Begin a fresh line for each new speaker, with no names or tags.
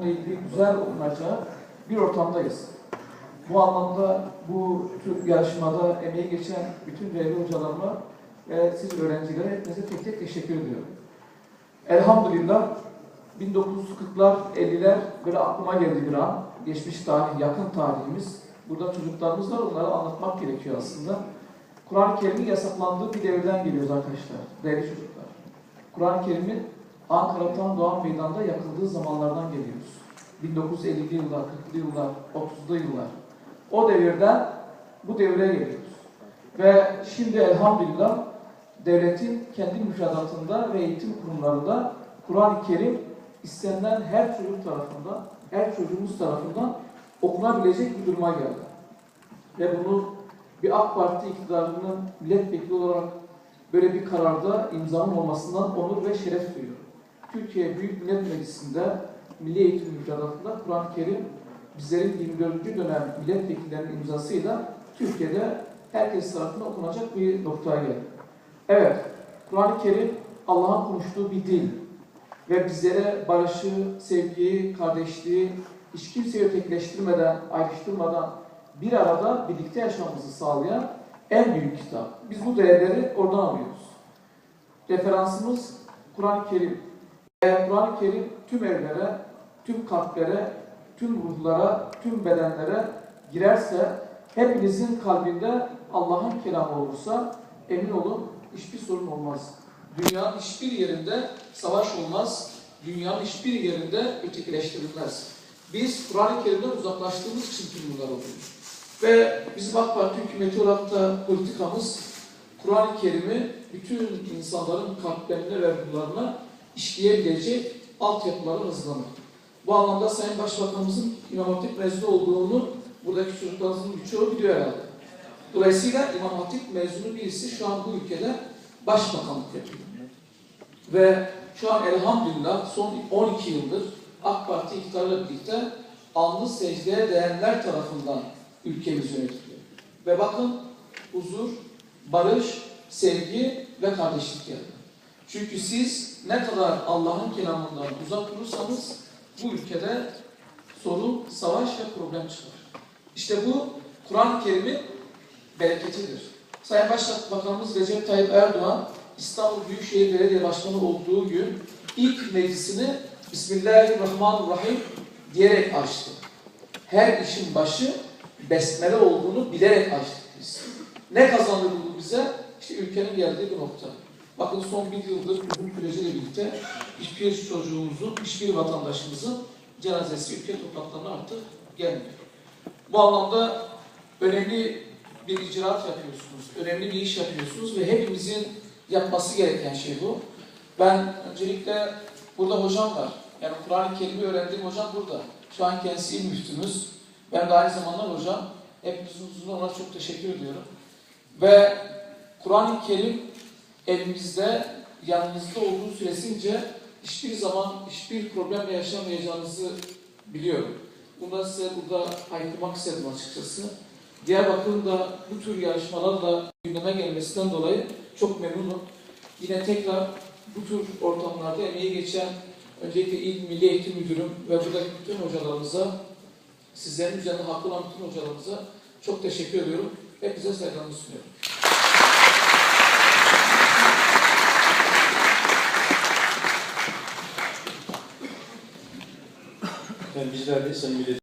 onunla ilgili güzel olunacağı bir ortamdayız. Bu anlamda bu tür yarışmada emeği geçen bütün değerli hocalarıma ve siz öğrencilere hepinize tek tek teşekkür ediyorum. Elhamdülillah 1940'lar, 50'ler böyle aklıma geldi bir an. Geçmiş tarih, yakın tarihimiz. Burada çocuklarımız var, onları anlatmak gerekiyor aslında. Kur'an-ı Kerim'in yasaklandığı bir devirden geliyoruz arkadaşlar, değerli çocuklar. Kur'an-ı Kerim'in Ankara'dan Doğan Meydan'da yakıldığı zamanlardan geliyoruz. 1950'li yıllar, 40'lı yıllar, 30'lu yıllar. O devirden bu devre geliyoruz. Ve şimdi elhamdülillah devletin kendi müfredatında ve eğitim kurumlarında Kur'an-ı Kerim istenilen her çocuk tarafından, her çocuğumuz tarafından okunabilecek bir duruma geldi. Ve bunu bir AK Parti iktidarının milletvekili olarak böyle bir kararda imzanın olmasından onur ve şeref duyuyorum. Türkiye Büyük Millet Meclisi'nde Milli Eğitim Müfredatı'nda Kur'an-ı Kerim bizlerin 24. dönem milletvekillerinin imzasıyla Türkiye'de herkes tarafından okunacak bir noktaya geldi. Evet, Kur'an-ı Kerim Allah'ın konuştuğu bir dil ve bizlere barışı, sevgiyi, kardeşliği hiç kimseyi ötekileştirmeden, ayrıştırmadan bir arada birlikte yaşamamızı sağlayan en büyük kitap. Biz bu değerleri oradan alıyoruz. Referansımız Kur'an-ı Kerim. Kur'an-ı Kerim tüm evlere, tüm kalplere, tüm ruhlara, tüm bedenlere girerse, hepinizin kalbinde Allah'ın kelamı olursa emin olun hiçbir sorun olmaz. Dünyanın hiçbir yerinde savaş olmaz. Dünyanın hiçbir yerinde ötekileştirilmez. Biz Kur'an-ı Kerim'den uzaklaştığımız için tüm bunlar oluyor. Ve bizim AK Parti hükümeti olarak da politikamız Kur'an-ı Kerim'i bütün insanların kalplerine ve ruhlarına işleyebilecek altyapıları hazırlamak. Bu anlamda Sayın Başbakanımızın İmam Hatip mezunu olduğunu buradaki çocuklarımızın birçoğu biliyor herhalde. Dolayısıyla İmam Hatip mezunu birisi şu an bu ülkede başbakanlık yapıyor. Ve şu an elhamdülillah son 12 yıldır AK Parti iktidarla birlikte alnı secdeye değenler tarafından ülkemiz yönetiliyor. Ve bakın huzur, barış, sevgi ve kardeşlik geldi. Çünkü siz ne kadar Allah'ın kelamından uzak durursanız bu ülkede sorun, savaş ve problem çıkar. İşte bu Kur'an-ı Kerim'in bereketidir. Sayın Başbakanımız Recep Tayyip Erdoğan İstanbul Büyükşehir Belediye Başkanı olduğu gün ilk meclisini Bismillahirrahmanirrahim diyerek açtı. Her işin başı besmele olduğunu bilerek açtık biz. Ne kazandırdı bize? İşte ülkenin geldiği bir nokta. Bakın son bir yıldır uzun süreciyle birlikte hiçbir çocuğumuzun, hiçbir vatandaşımızın cenazesi ülke topraklarına artık gelmiyor. Bu anlamda önemli bir icraat yapıyorsunuz, önemli bir iş yapıyorsunuz ve hepimizin yapması gereken şey bu. Ben öncelikle burada hocam var. Yani Kur'an-ı Kerim'i öğrendiğim hocam burada. Şu an kendisi il müftümüz. Ben de aynı zamanda hocam. Hepinizin huzuruna ona çok teşekkür ediyorum. Ve Kur'an-ı Kerim elimizde, yanınızda olduğu süresince hiçbir zaman hiçbir problemle yaşamayacağınızı biliyorum. Bunu da size burada haykırmak istedim açıkçası. Diyarbakır'ın da bu tür yarışmalarla gündeme gelmesinden dolayı çok memnunum. Yine tekrar bu tür ortamlarda emeği geçen öncelikle İl Milli Eğitim Müdürüm ve buradaki bütün hocalarımıza, sizlerin üzerinde haklı olan bütün hocalarımıza çok teşekkür ediyorum. Hepinize saygılarımı sunuyorum.
Yani bizler de Sayın Millet